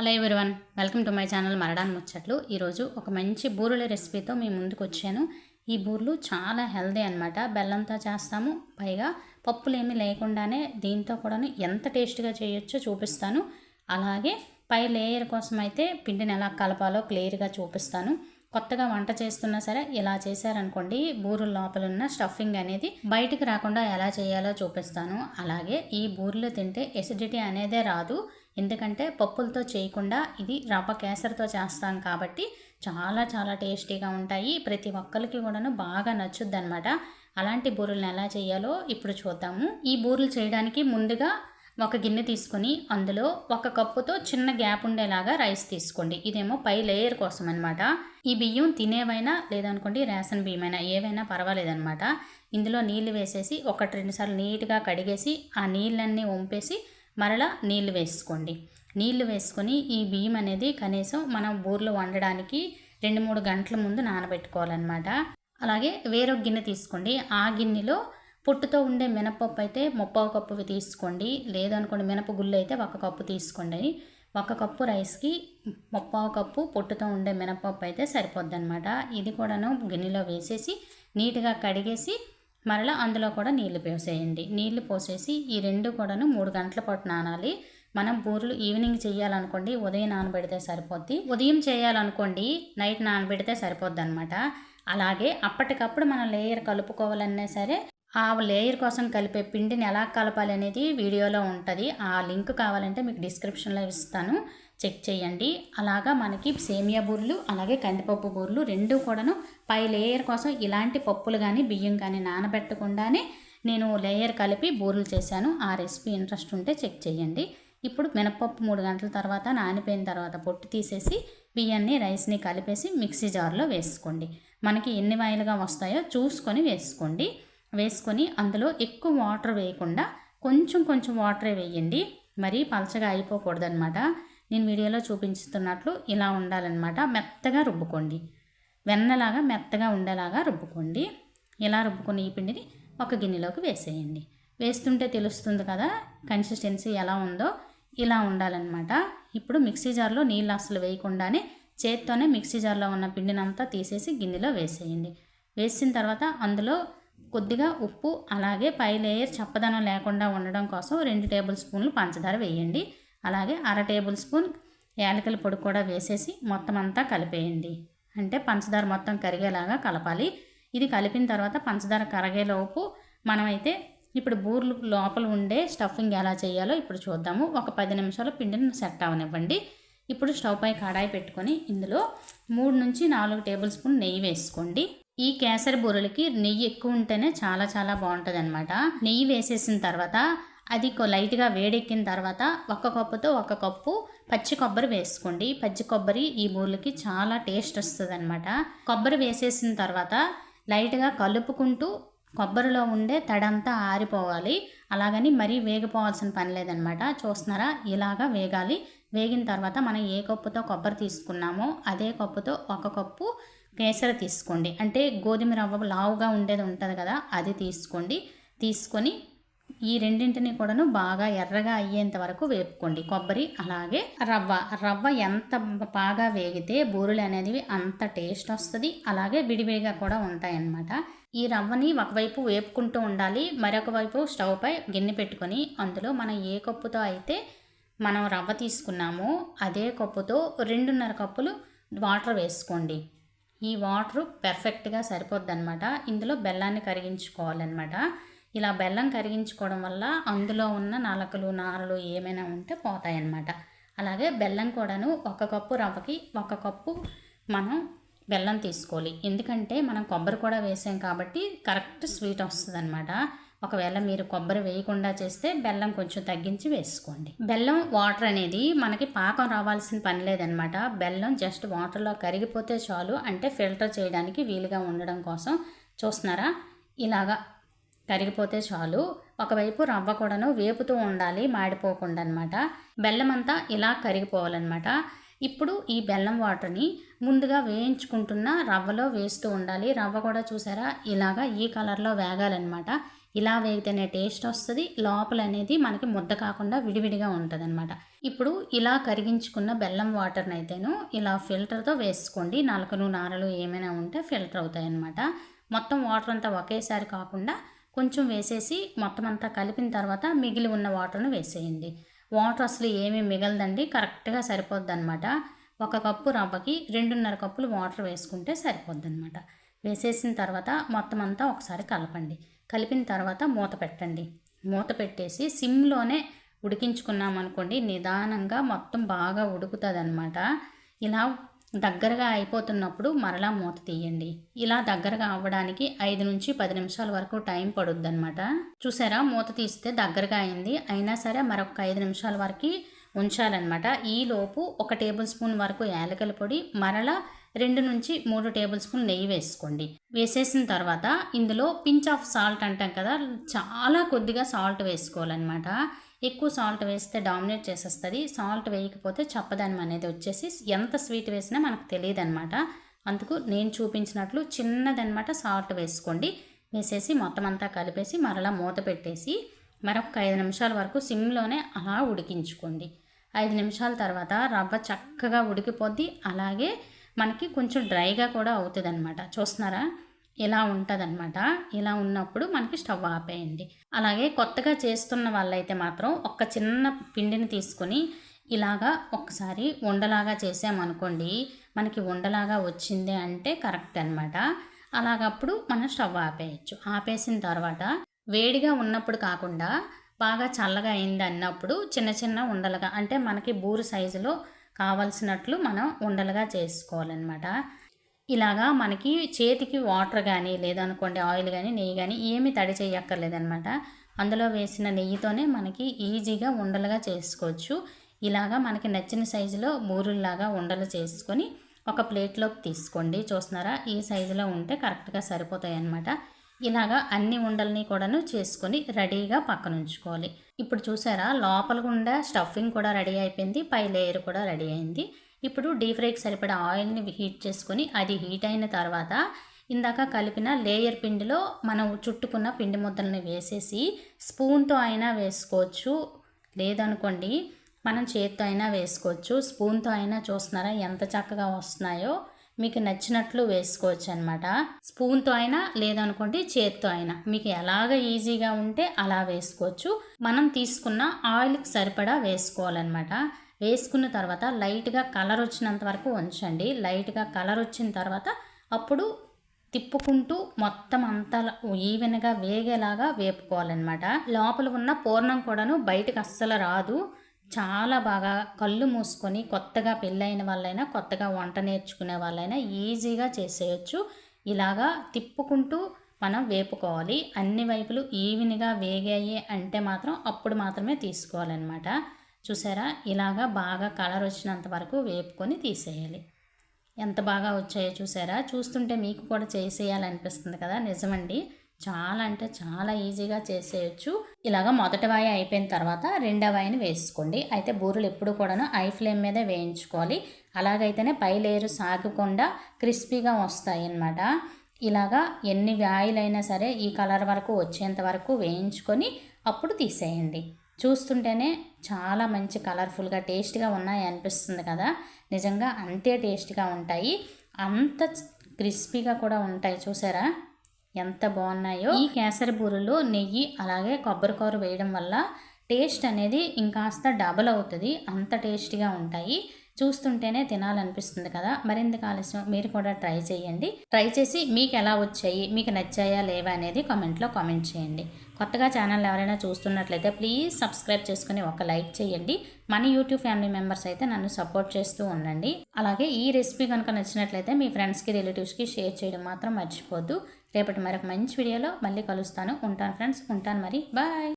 Hello everyone welcome to my channel Maradan Muchatlu ఈరోజు ఒక మంచి బూరెల రెసిపీతో మీ ముందుకు వచ్చాను. ఈ బూరెలు చాలా హెల్దీ అనమాట బెల్లంతో చేస్తాము. పైగా పప్పులేమీ లేకుండానే దీంతో కూడా ఎంత టేస్ట్గా చేయొచ్చో చూపిస్తాను. అలాగే పై లేయర్ కోసం అయితే పిండిని ఎలా కలపాలో క్లియర్గా చూపిస్తాను. కొత్తగా వంట చేస్తున్నా సరే ఇలా చేశారనుకోండి బూరెల లోపల ఉన్న స్టఫింగ్ అనేది బయటికి రాకుండా ఎలా చేయాలో చూపిస్తాను. అలాగే ఈ బూరెలు తింటే ఎసిడిటీ అనేదే రాదు. ఎందుకంటే పప్పులతో చేయకుండా ఇది రవ్వ కేసరితో చేస్తాం కాబట్టి చాలా చాలా టేస్టీగా ఉంటాయి. ప్రతి ఒక్కరికి కూడాను బాగా నచ్చుద్ది అనమాట అలాంటి బూరెలను ఎలా చేయాలో ఇప్పుడు చూద్దాము. ఈ బూరెలు చేయడానికి ముందుగా ఒక గిన్నె తీసుకొని అందులో ఒక కప్పుతో చిన్న గ్యాప్ ఉండేలాగా రైస్ తీసుకోండి. ఇదేమో పై లేయర్ కోసం అనమాట ఈ బియ్యం తినేవైనా లేదనుకోండి రేషన్ బియ్యమైనా ఏవైనా పర్వాలేదనమాట ఇందులో నీళ్ళు వేసేసి ఒకటి రెండుసార్లు నీట్గా కడిగేసి ఆ నీళ్ళన్నీ వంపేసి మరలా నీళ్ళు వేసుకోండి. నీళ్ళు వేసుకొని ఈ బియ్యం అనేది కనీసం మనం బూర్లు వండడానికి రెండు మూడు గంటల ముందు నానబెట్టుకోవాలన్నమాట. అలాగే వేరొక గిన్నె తీసుకోండి. ఆ గిన్నెలో పొట్టుతో ఉండే మినపప్పు అయితే ముప్పావు కప్పు తీసుకోండి. లేదనుకోండి మినపగుళ్ళు అయితే ఒక కప్పు తీసుకోండి. ఒక కప్పు రైస్కి ముప్పావు కప్పు పొట్టుతో ఉండే మినపప్పు అయితే సరిపోద్ది అనమాట ఇది కూడాను గిన్నెలో వేసేసి నీట్గా కడిగేసి మరలా అందులో కూడా నీళ్ళు పోసేయండి. నీళ్ళు పోసేసి ఈ రెండు కూడాను మూడు గంటల పాటు నానాలి. మనం బూరెలు ఈవినింగ్ చేయాలనుకోండి ఉదయం నానబెడితే సరిపోద్ది. ఉదయం చేయాలనుకోండి నైట్ నానబెడితే సరిపోద్ది అనమాట అలాగే అప్పటికప్పుడు మనం లేయర్ కలుపుకోవాలన్నా సరే ఆ లేయర్ కోసం కలిపే పిండిని ఎలా కలపాలి అనేది వీడియోలో ఉంటుంది. ఆ లింక్ కావాలంటే మీకు డిస్క్రిప్షన్లో ఇస్తాను. చెక్ చేయండి. అలాగా మనకి సేమియా బూరెలు అలాగే కందిపప్పు బూరెలు రెండు కూడాను పై లేయర్ కోసం ఇలాంటి పప్పులు కానీ బియ్యం కానీ నానబెట్టకుండానే నేను లేయర్ కలిపి బూరెలు చేశాను. ఆ రెసిపీ ఇంట్రెస్ట్ ఉంటే చెక్ చేయండి. ఇప్పుడు మినపప్పు మూడు గంటల తర్వాత నానిపోయిన తర్వాత పొట్టు తీసేసి బియ్యాన్ని రైస్ని కలిపేసి మిక్సీ జార్లో వేసుకోండి. మనకి ఎన్ని వాయిలుగా వస్తాయో చూసుకొని వేసుకోండి. వేసుకొని అందులో ఎక్కువ వాటర్ వేయకుండా కొంచెం కొంచెం వాటరే వేయండి. మరీ పలచగా అయిపోకూడదనమాట నేను వీడియోలో చూపించుతున్నట్లు ఇలా ఉండాలన్నమాట. మెత్తగా రుబ్బుకోండి. వెన్నలాగా మెత్తగా ఉండేలాగా రుబ్బుకోండి. ఇలా రుబ్బుకుని ఈ పిండిని ఒక గిన్నెలోకి వేసేయండి. వేస్తుంటే తెలుస్తుంది కదా కన్సిస్టెన్సీ ఎలా ఉందో. ఇలా ఉండాలన్నమాట. ఇప్పుడు మిక్సీ జార్లో నీళ్ళు అసలు వేయకుండానే చేత్తోనే మిక్సీ జార్లో ఉన్న పిండినంతా తీసేసి గిన్నెలో వేసేయండి. వేసిన తర్వాత అందులో కొద్దిగా ఉప్పు అలాగే పై లేయర్ చప్పదనం లేకుండా ఉండడం కోసం రెండు టేబుల్ స్పూన్లు పంచదార వేయండి. అలాగే అర టేబుల్ స్పూన్ యాలకుల పొడి కూడా వేసేసి మొత్తం అంతా కలిపేయండి. అంటే పంచదార మొత్తం కరిగేలాగా కలపాలి. ఇది కలిపిన తర్వాత పంచదార కరగేలోపు మనమైతే ఇప్పుడు బూర్లు లోపల ఉండే స్టఫింగ్ ఎలా చేయాలో ఇప్పుడు చూద్దాము. ఒక పది నిమిషాలు పిండిని సెట్ అవనివ్వండి. ఇప్పుడు స్టవ్ పై కడాయి పెట్టుకొని ఇందులో మూడు నుంచి నాలుగు టేబుల్ స్పూన్ నెయ్యి వేసుకోండి. ఈ కేసరి బూరెలకి నెయ్యి ఎక్కువ ఉంటేనే చాలా చాలా బాగుంటుంది అనమాట నెయ్యి వేసేసిన తర్వాత అది లైట్గా వేడెక్కిన తర్వాత ఒక కప్పుతో ఒక కప్పు పచ్చి కొబ్బరి వేసుకోండి. పచ్చి కొబ్బరి ఈ బూర్లకి చాలా టేస్ట్ వస్తుంది అనమాట కొబ్బరి వేసేసిన తర్వాత లైట్గా కలుపుకుంటూ కొబ్బరిలో ఉండే తడంతా ఆరిపోవాలి. అలాగని మరీ వేగిపోవాల్సిన పని లేదనమాట చూస్తున్నారా? ఇలాగా వేగాలి. వేగిన తర్వాత మనం ఏ కప్పుతో కొబ్బరి తీసుకున్నామో అదే కప్పుతో ఒక కప్పు కేసరి తీసుకోండి. అంటే గోధుమ రవ్వ లావుగా ఉండేది ఉంటుంది కదా అది తీసుకోండి. తీసుకొని ఈ రెండింటిని కూడాను బాగా ఎర్రగా అయ్యేంత వరకు వేపుకోండి. కొబ్బరి అలాగే రవ్వ. రవ్వ ఎంత బాగా వేగితే బూరెలు అనేవి అంత టేస్ట్ వస్తుంది. అలాగే విడివిడిగా కూడా ఉంటాయన్నమాట. ఈ రవ్వని ఒకవైపు వేపుకుంటూ ఉండాలి. మరొక వైపు స్టవ్ పై గిన్నె పెట్టుకొని అందులో మనం ఏ కప్పుతో అయితే మనం రవ్వ తీసుకున్నామో అదే కప్పుతో రెండున్నర కప్పులు వాటర్ వేసుకోండి. ఈ వాటర్ పెర్ఫెక్ట్గా సరిపోద్ది అనమాట ఇందులో బెల్లాన్ని కరిగించుకోవాలన్నమాట. ఇలా బెల్లం కరిగించుకోవడం వల్ల అందులో ఉన్న నలకలు నారలు ఏమైనా ఉంటే పోతాయన్నమాట. అలాగే బెల్లం కూడాను ఒక కప్పు రవ్వకి ఒక కప్పు మనం బెల్లం తీసుకోవాలి. ఎందుకంటే మనం కొబ్బరి కూడా వేసాం కాబట్టి కరెక్ట్ స్వీట్ వస్తుంది అనమాట ఒకవేళ మీరు కొబ్బరి వేయకుండా చేస్తే బెల్లం కొంచెం తగ్గించి వేసుకోండి. బెల్లం వాటర్ అనేది మనకి పాకం రావాల్సిన పని లేదనమాట బెల్లం జస్ట్ వాటర్లో కరిగిపోతే చాలు అంటే ఫిల్టర్ చేయడానికి వీలుగా ఉండడం కోసం. చూస్తున్నారా? ఇలాగా కరిగిపోతే చాలు. ఒకవైపు రవ్వ కూడాను వేపుతూ ఉండాలి మాడిపోకుండా అనమాట బెల్లం అంతా ఇలా కరిగిపోవాలన్నమాట ఇప్పుడు ఈ బెల్లం వాటర్ని ముందుగా వేయించుకుంటున్న రవ్వలో వేస్తూ ఉండాలి. రవ్వ కూడా చూసారా? ఇలాగా ఈ కలర్లో వేగాలన్నమాట ఇలా వేగితేనే టేస్ట్ వస్తుంది. లోపల అనేది మనకి ముద్ద కాకుండా విడివిడిగా ఉంటుంది అనమాట ఇప్పుడు ఇలా కరిగించుకున్న బెల్లం వాటర్ని అయితేను ఇలా ఫిల్టర్తో వేసుకోండి. నలకలు నారలు ఏమైనా ఉంటే ఫిల్టర్ అవుతాయి అనమాట మొత్తం వాటర్ అంతా ఒకేసారి కాకుండా కొంచెం వేసేసి మొత్తం అంతా కలిపిన తర్వాత మిగిలి ఉన్న వాటర్ను వేసేయండి. వాటర్ అసలు ఏమీ మిగలదండి కరెక్ట్గా సరిపోద్ది అనమాట ఒక కప్పు రవ్వకి రెండున్నర కప్పులు వాటర్ వేసుకుంటే సరిపోద్ది అనమాట వేసేసిన తర్వాత మొత్తం అంతా ఒకసారి కలపండి. కలిపిన తర్వాత మూత పెట్టండి. మూత పెట్టేసి సిమ్లోనే ఉడికించుకున్నాం అనుకోండి నిదానంగా మొత్తం బాగా ఉడుకుతుంది అనమాట ఇలా దగ్గరగా అయిపోతున్నప్పుడు మరలా మూత తీయండి. ఇలా దగ్గరగా అవ్వడానికి ఐదు నుంచి పది నిమిషాల వరకు టైం పడుద్దనమాట చూసారా? మూత తీస్తే దగ్గరగా అయింది. అయినా సరే మరొక ఐదు నిమిషాల వరకు ఉంచాలన్నమాట. ఈలోపు ఒక టేబుల్ స్పూన్ వరకు యాలకల పొడి మరలా రెండు నుంచి మూడు టేబుల్ స్పూన్ నెయ్యి వేసుకోండి. వేసేసిన తర్వాత ఇందులో పించ్ ఆఫ్ సాల్ట్ అంటాం కదా? చాలా కొద్దిగా సాల్ట్ వేసుకోవాలన్నమాట. ఎక్కువ సాల్ట్ వేస్తే డామినేట్ చేసేస్తుంది. సాల్ట్ వేయకపోతే చప్పదనం అనేది వచ్చేసి ఎంత స్వీట్ వేసినా మనకు తెలియదు అనమాట అందుకు నేను చూపించినట్లు చిన్నదనమాట సాల్ట్ వేసుకోండి. వేసేసి మొత్తం అంతా కలిపేసి మరలా మూత పెట్టేసి మరొక ఐదు నిమిషాల వరకు సిమ్లోనే అలా ఉడికించుకోండి. ఐదు నిమిషాల తర్వాత రవ్వ చక్కగా ఉడికిపోద్ది. అలాగే మనకి కొంచెం డ్రైగా కూడా అవుతుంది అనమాట చూస్తున్నారా? ఇలా ఉంటుందన్నమాట. ఇలా ఉన్నప్పుడు మనకి స్టవ్ ఆపేయండి. అలాగే కొత్తగా చేస్తున్న వాళ్ళైతే మాత్రం ఒక చిన్న పిండిని తీసుకొని ఇలాగా ఒకసారి ఉండలాగా చేసామనుకోండి మనకి ఉండలాగా వచ్చింది అంటే కరెక్ట్ అనమాట అలాగప్పుడు మనం స్టవ్ ఆపేయచ్చు. ఆపేసిన తర్వాత వేడిగా ఉన్నప్పుడు కాకుండా బాగా చల్లగా అయింది అన్నప్పుడు చిన్న చిన్న ఉండలుగా అంటే మనకి బూరు సైజులో కావలసినట్లు మనం ఉండలుగా చేసుకోవాలన్నమాట. ఇలాగా మనకి చేతికి వాటర్ కానీ లేదనుకోండి ఆయిల్ కానీ నెయ్యి కానీ ఏమి తడి చేయక్కర్లేదనమాట అందులో వేసిన నెయ్యితోనే మనకి ఈజీగా ఉండలుగా చేసుకోవచ్చు. ఇలాగా మనకి నచ్చిన సైజులో బూరుల్లాగా ఉండలు చేసుకొని ఒక ప్లేట్లోకి తీసుకోండి. చూస్తున్నారా? ఈ సైజులో ఉంటే కరెక్ట్గా సరిపోతాయి అన్నమాట ఇలాగా అన్ని ఉండల్ని కూడాను చేసుకొని రెడీగా పక్కన ఉంచుకోవాలి. ఇప్పుడు చూసారా? లోపల గుండా స్టఫింగ్ కూడా రెడీ అయిపోయింది. పై లేయర్ కూడా రెడీ అయింది. ఇప్పుడు డీప్ ఫ్రైకి సరిపడా ఆయిల్ని హీట్ చేసుకొని అది హీట్ అయిన తర్వాత ఇందాక కలిపిన లేయర్ పిండిలో మనం చుట్టుకున్న పిండి ముద్దలను వేసేసి స్పూన్తో అయినా వేసుకోవచ్చు. లేదనుకోండి మనం చేత్తో అయినా వేసుకోవచ్చు. స్పూన్తో అయినా చూస్తున్నారా ఎంత చక్కగా వస్తున్నాయో మీకు నచ్చినట్లు వేసుకోవచ్చు అనమాట స్పూన్తో అయినా లేదనుకోండి చేత్తో అయినా. మీకు ఎలాగ ఈజీగా ఉంటే అలా వేసుకోవచ్చు. మనం తీసుకున్న ఆయిల్కి సరిపడా వేసుకోవాలన్నమాట. వేసుకున్న తర్వాత లైట్గా కలర్ వచ్చినంత వరకు ఉంచండి. లైట్గా కలర్ వచ్చిన తర్వాత అప్పుడు తిప్పుకుంటూ మొత్తం అంతా ఈవెన్గా వేగేలాగా వేపుకోవాలన్నమాట. లోపల ఉన్న పూర్ణం కూడాను బయటకు అస్సలు రాదు. చాలా బాగా కళ్ళు మూసుకొని కొత్తగా పెళ్ళైన వాళ్ళైనా కొత్తగా వంట నేర్చుకునే వాళ్ళైనా ఈజీగా చేసేయచ్చు. ఇలాగా తిప్పుకుంటూ మనం వేపుకోవాలి. అన్ని వైపులు ఈవెన్గా వేగాయి అంటే మాత్రం అప్పుడు మాత్రమే తీసుకోవాలన్నమాట. చూసారా? ఇలాగా బాగా కలర్ వచ్చినంత వరకు వేపుకొని తీసేయాలి. ఎంత బాగా వచ్చాయో చూసారా? చూస్తుంటే మీకు కూడా చేసేయాలనిపిస్తుంది కదా? నిజమండి. చాలా అంటే చాలా ఈజీగా చేసేయచ్చు. ఇలాగ మొదటి వాయి అయిపోయిన తర్వాత రెండవ వాయిని వేసుకోండి. అయితే బూరెలు ఎప్పుడు కూడాను ఐ ఫ్లేమ్ మీదే వేయించుకోవాలి. అలాగైతేనే పై లేయరు సాగకుండా క్రిస్పీగా వస్తాయి అన్నమాట ఇలాగా ఎన్ని వాయిలైనా సరే ఈ కలర్ వరకు వచ్చేంత వరకు వేయించుకొని అప్పుడు తీసేయండి. చూస్తుంటేనే చాలా మంచి కలర్ఫుల్గా టేస్ట్గా ఉన్నాయి అనిపిస్తుంది కదా. నిజంగా అంతే టేస్ట్గా ఉంటాయి. అంత క్రిస్పీగా కూడా ఉంటాయి. చూసారా? ఎంత బాగున్నాయో. ఈ కేసరి బూరెలు నెయ్యి అలాగే కొబ్బరికూర వేయడం వల్ల టేస్ట్ అనేది ఇంకాస్త డబల్ అవుతుంది. అంత టేస్టీగా ఉంటాయి. చూస్తుంటేనే తినాలనిపిస్తుంది కదా. మరింత ఆలస్యం? మీరు కూడా ట్రై చేయండి. ట్రై చేసి మీకు ఎలా వచ్చాయి? మీకు నచ్చాయా? లేవా? అనేది కామెంట్లో కామెంట్ చేయండి. కొత్తగా ఛానల్ ఎవరైనా చూస్తున్నట్లయితే ప్లీజ్ సబ్స్క్రైబ్ చేసుకుని ఒక లైక్ చేయండి. మన యూట్యూబ్ ఫ్యామిలీ మెంబర్స్ అయితే నన్ను సపోర్ట్ చేస్తూ ఉండండి. అలాగే ఈ రెసిపీ కనుక నచ్చినట్లయితే మీ ఫ్రెండ్స్కి రిలేటివ్స్కి షేర్ చేయడం మాత్రం మర్చిపోద్దు. రేపటి మరొక మంచి వీడియోలో మళ్ళీ కలుస్తాను. ఉంటాను ఫ్రెండ్స్. ఉంటాను మరి. బాయ్.